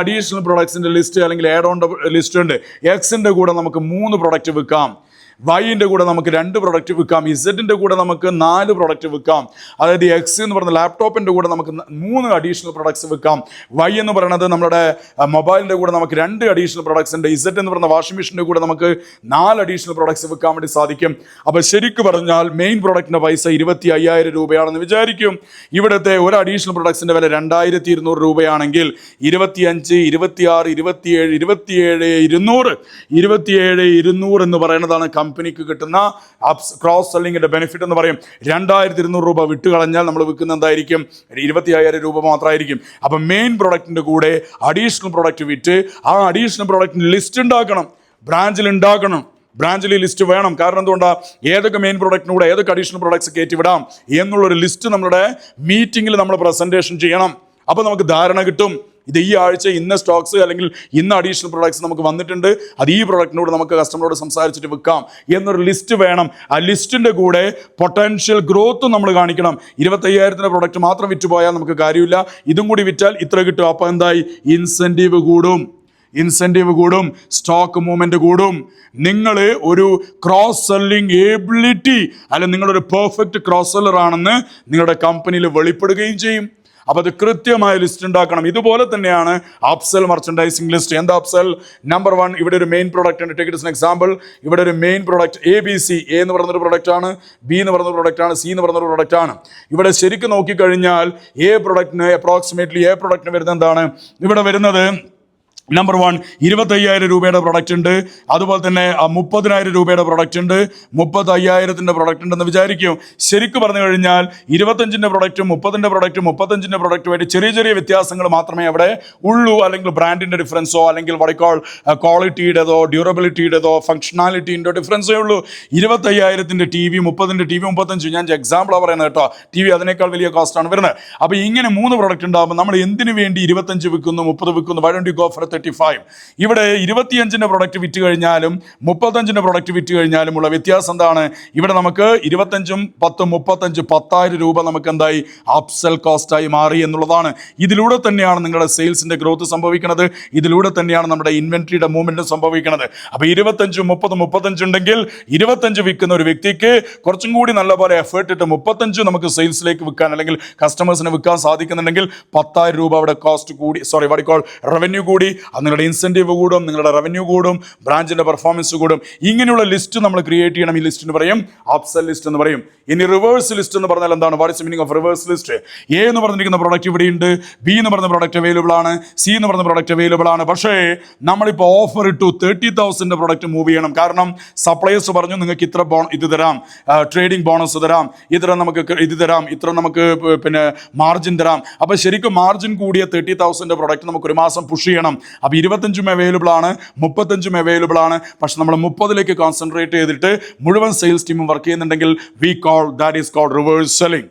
Additional പ്രൊഡക്ട്സിന്റെ list അല്ലെങ്കിൽ add on list ഉണ്ട്. എക്സിന്റെ കൂടെ നമുക്ക് മൂന്ന് പ്രൊഡക്റ്റ് വിൽക്കാം. വൈന്റെ കൂടെ നമുക്ക് രണ്ട് പ്രൊഡക്റ്റ് വിൽക്കാം. ഇസഡിന്റെ കൂടെ നമുക്ക് നാല് പ്രൊഡക്റ്റ് വിൽക്കാം. അതായത് എക്സ് എന്ന് പറയുന്ന ലാപ്ടോപ്പിന്റെ കൂടെ നമുക്ക് മൂന്ന് അഡീഷണൽ പ്രൊഡക്ട്സ് വിൽക്കാം. വൈ എന്ന് പറയുന്നത് നമ്മുടെ മൊബൈലിന്റെ കൂടെ നമുക്ക് രണ്ട് അഡീഷണൽ പ്രൊഡക്ട്സ് ഉണ്ട്. ഇസഡ് എന്ന് പറയുന്ന വാഷിംഗ് മെഷീന്റെ കൂടെ നമുക്ക് നാല് അഡീഷണൽ പ്രൊഡക്ട്സ് വിൽക്കാൻ വേണ്ടി സാധിക്കും. അപ്പോൾ ശരിക്കും പറഞ്ഞാൽ മെയിൻ പ്രൊഡക്റ്റിന്റെ പൈസ ഇരുപത്തി അയ്യായിരം രൂപയാണെന്ന് വിചാരിക്കും. ഇവിടുത്തെ ഒരു അഡീഷണൽ പ്രൊഡക്ട്സിന്റെ വില രണ്ടായിരത്തി ഇരുന്നൂറ് രൂപയാണെങ്കിൽ ഇരുപത്തിയഞ്ച് ഇരുപത്തിയാറ് ഇരുപത്തിയേഴ് ഇരുപത്തിയേഴ് ഇരുന്നൂറ്. ഇരുപത്തിയേഴ് ഇരുന്നൂറ് എന്ന് പറയുന്നതാണ് കമ്പനിക്ക് കിട്ടുന്ന അപ്സ് ക്രോസ് സെല്ലിങ്ങിന്റെ ബെനിഫിറ്റ് എന്ന് പറയും. രണ്ടായിരത്തി ഇരുന്നൂറ് രൂപ വിട്ടു കളഞ്ഞാൽ നമ്മൾ വിൽക്കുന്ന എന്തായിരിക്കും? ഇരുപത്തി അയ്യായിരം രൂപ മാത്രമായിരിക്കും. അപ്പം മെയിൻ പ്രൊഡക്റ്റിന്റെ കൂടെ അഡീഷണൽ പ്രൊഡക്റ്റ് വിറ്റ് ആ അഡീഷണൽ പ്രൊഡക്റ്റിന് ലിസ്റ്റ് ഉണ്ടാക്കണം. ബ്രാഞ്ചിൽ ഉണ്ടാക്കണം. ബ്രാഞ്ചിൽ ലിസ്റ്റ് വേണം. കാരണം എന്തുകൊണ്ടാണ് ഏതൊക്കെ മെയിൻ പ്രൊഡക്റ്റിന് കൂടെ ഏതൊക്കെ അഡീഷണൽ പ്രൊഡക്ട്സ് കയറ്റി വിടാം എന്നുള്ളൊരു ലിസ്റ്റ് നമ്മുടെ മീറ്റിങ്ങിൽ നമ്മൾ പ്രസന്റേഷൻ ചെയ്യണം. അപ്പോൾ നമുക്ക് ധാരണ കിട്ടും. ഇത് ഈ ആഴ്ച ഇന്ന സ്റ്റോക്സ് അല്ലെങ്കിൽ ഇന്ന അഡീഷണൽ പ്രൊഡക്ട്സ് നമുക്ക് വന്നിട്ടുണ്ട്. അത് ഈ പ്രൊഡക്റ്റിനോട് നമുക്ക് കസ്റ്റമറോട് സംസാരിച്ചിട്ട് വിൽക്കാം എന്നൊരു ലിസ്റ്റ് വേണം. ആ ലിസ്റ്റിന്റെ കൂടെ പൊട്ടൻഷ്യൽ ഗ്രോത്തും നമ്മൾ കാണിക്കണം. ഇരുപത്തയ്യായിരത്തിന്റെ പ്രൊഡക്റ്റ് മാത്രം വിറ്റുപോയാൽ നമുക്ക് കാര്യമില്ല. ഇതും കൂടി വിറ്റാൽ ഇത്ര കിട്ടും. അപ്പോൾ എന്തായി? ഇൻസെന്റീവ് കൂടും. ഇൻസെന്റീവ് കൂടും. സ്റ്റോക്ക് മൂവ്മെന്റ് കൂടും. നിങ്ങൾ ഒരു ക്രോസ് സെല്ലിംഗ് ഏബിലിറ്റി അല്ലെങ്കിൽ നിങ്ങളൊരു പെർഫെക്റ്റ് ക്രോസ് സെല്ലർ ആണെന്ന് നിങ്ങളുടെ കമ്പനിയിൽ വെളിപ്പെടുകയും ചെയ്യും. അപ്പോൾ അത് കൃത്യമായ ലിസ്റ്റ് ഉണ്ടാക്കണം. ഇതുപോലെ തന്നെയാണ് അപ്സൽ മർച്ചൻഡൈസിംഗ് ലിസ്റ്റ് എന്താ അപ്സൽ നമ്പർ വൺ ഇവിടെ ഒരു മെയിൻ പ്രോഡക്റ്റ് ഉണ്ട്. ടേക്ക് ഇറ്റ്സ് എക്സാമ്പിൾ ഇവിടെ ഒരു main product A B C A എന്ന് പറഞ്ഞൊരു പ്രോഡക്റ്റ് ആണ്. ബി എന്ന് പറഞ്ഞൊരു പ്രോഡക്റ്റ് ആണ്. സി എന്ന് പറഞ്ഞൊരു പ്രോഡക്റ്റ് ആണ്. ഇവിടെ ശരിക്കും നോക്കിക്കഴിഞ്ഞാൽ എ പ്രൊഡക്റ്റിന് അപ്രോക്സിമേറ്റ്ലി എ പ്രൊഡക്റ്റിന് വരുന്നത് എന്താണ്? ഇവിടെ വരുന്നത് നമ്പർ വൺ ഇരുപത്തയ്യായിരം രൂപയുടെ പ്രൊഡക്റ്റ് ഉണ്ട്. അതുപോലെ തന്നെ മുപ്പതിനായിരം രൂപയുടെ പ്രൊഡക്റ്റ് ഉണ്ട്. മുപ്പത്തി അയ്യായിരത്തിന്റെ പ്രൊഡക്റ്റ് ഉണ്ടെന്ന് വിചാരിക്കും. ശരിക്കും പറഞ്ഞു കഴിഞ്ഞാൽ ഇരുപത്തഞ്ചിന്റെ പ്രൊഡക്റ്റും മുപ്പതിന്റെ പ്രൊഡക്റ്റും മുപ്പത്തഞ്ചിന്റെ പ്രൊഡക്റ്റുമായിട്ട് ചെറിയ ചെറിയ വ്യത്യാസങ്ങൾ മാത്രമേ അവിടെ ഉള്ളൂ. അല്ലെങ്കിൽ ബ്രാൻഡിന്റെ ഡിഫറൻസോ അല്ലെങ്കിൽ വടക്കോൾ ക്വാളിറ്റിയുടേതോ ഡ്യൂറബിലിറ്റിയുടേതോ ഫംഗ്ഷനാലിറ്റീന്റെ ഡിഫറൻസേ ഉള്ളൂ. ഇരുപത്തയ്യായിരത്തിന്റെ ടി വി മുപ്പതിന്റെ ടി വി മുപ്പത്തഞ്ച്. ഞാൻ എക്സാമ്പിളാണ് പറയുന്നത് കേട്ടോ. ടി വി അതിനേക്കാൾ വലിയ കോസ്റ്റാണ് വരുന്നത്. അപ്പോൾ ഇങ്ങനെ മൂന്ന് പ്രൊഡക്റ്റ് ഉണ്ടാകുമ്പോൾ നമ്മൾ എന്തിനു വേണ്ടി ഇരുപത്തഞ്ച് വിൽക്കുന്നു മുപ്പത് വിൽക്കുന്നു? Why don't you go for thirty five ഇവിടെ ഇരുപത്തിയഞ്ചിന്റെ പ്രൊഡക്റ്റ് വിറ്റ് കഴിഞ്ഞാലും മുപ്പത്തഞ്ചിന്റെ പ്രൊഡക്റ്റ് വിറ്റ് കഴിഞ്ഞാലും ഉള്ള വ്യത്യാസം എന്താണ്? ഇവിടെ നമുക്ക് ഇരുപത്തഞ്ചും പത്തും മുപ്പത്തഞ്ച് പത്തായിരം രൂപ നമുക്ക് എന്തായി അപ്സെൽ കോസ്റ്റായി മാറി എന്നുള്ളതാണ്. ഇതിലൂടെ തന്നെയാണ് നിങ്ങളുടെ സെയിൽസിന്റെ ഗ്രോത്ത് സംഭവിക്കുന്നത്. ഇതിലൂടെ തന്നെയാണ് നമ്മുടെ ഇൻവെൻട്രിയുടെ മൂവ്മെന്റ് സംഭവിക്കുന്നത്. അപ്പോൾ ഇരുപത്തഞ്ചും മുപ്പതും മുപ്പത്തഞ്ച് ഉണ്ടെങ്കിൽ ഇരുപത്തഞ്ച് വിൽക്കുന്ന ഒരു വ്യക്തിക്ക് കുറച്ചും കൂടി നല്ല പോലെ എഫേർട്ട് ഇട്ട് മുപ്പത്തഞ്ച് നമുക്ക് സെയിൽസിലേക്ക് വിൽക്കാൻ അല്ലെങ്കിൽ കസ്റ്റമേഴ്സിന് വിൽക്കാൻ സാധിക്കുന്നുണ്ടെങ്കിൽ പത്തായിരം രൂപ അവിടെ കോസ്റ്റ് കൂടി സോറി വടിക്കോൾ റവന്യൂ കൂടി അത് നിങ്ങളുടെ ഇൻസെന്റീവ് കൂടും നിങ്ങളുടെ റവന്യൂ കൂടും ബ്രാഞ്ചിന്റെ പെർഫോമൻസ് കൂടും. ഇങ്ങനെയുള്ള ലിസ്റ്റ് നമ്മൾ ക്രിയേറ്റ് ചെയ്യണം. ഈ ലിസ്റ്റിന് പറയും അപ്സൽ ലിസ്റ്റ് എന്ന് പറയും. ഇനി റിവേഴ്സ് ലിസ്റ്റ് എന്ന് പറഞ്ഞാൽ എന്താണ്? What is meaning of reverse list A എന്ന് പറഞ്ഞിരിക്കുന്ന പ്രോഡക്റ്റ് ഇവിടെ ഉണ്ട്. ബി എന്ന് പറഞ്ഞ പ്രോഡക്റ്റ് അവൈലബിൾ ആണ്. സി എന്ന് പറഞ്ഞ പ്രോഡക്റ്റ് അവൈലബിൾ ആണ്. പക്ഷേ നമ്മളിപ്പോൾ ഓഫർ ഇട്ടു തേർട്ടി തൗസൻഡ് പ്രോഡക്റ്റ് മൂവ് ചെയ്യണം. കാരണം സപ്ലൈസ് പറഞ്ഞു നിങ്ങൾക്ക് ഇത്ര ബോൺ ഇത് തരാം. ട്രേഡിംഗ് ബോണസ് തരാം. ഇത്ര നമുക്ക് ഇത് തരാം. ഇത്ര നമുക്ക് പിന്നെ മാർജിൻ തരാം. അപ്പോൾ ശരിക്കും മാർജിൻ കൂടിയ തേർട്ടി തൗസൻഡ് പ്രോഡക്റ്റ് നമുക്ക് ഒരു മാസം പുഷ് ചെയ്യണം. അപ്പോൾ ഇരുപത്തഞ്ചും അവൈലബിൾ ആണ് മുപ്പത്തഞ്ചും അവൈലബിൾ ആണ്. പക്ഷെ നമ്മൾ മുപ്പതിലേക്ക് കോൺസെൻട്രേറ്റ് ചെയ്തിട്ട് മുഴുവൻ സെയിൽസ് ടീമും വർക്ക് ചെയ്യുന്നുണ്ടെങ്കിൽ we call that is called reverse selling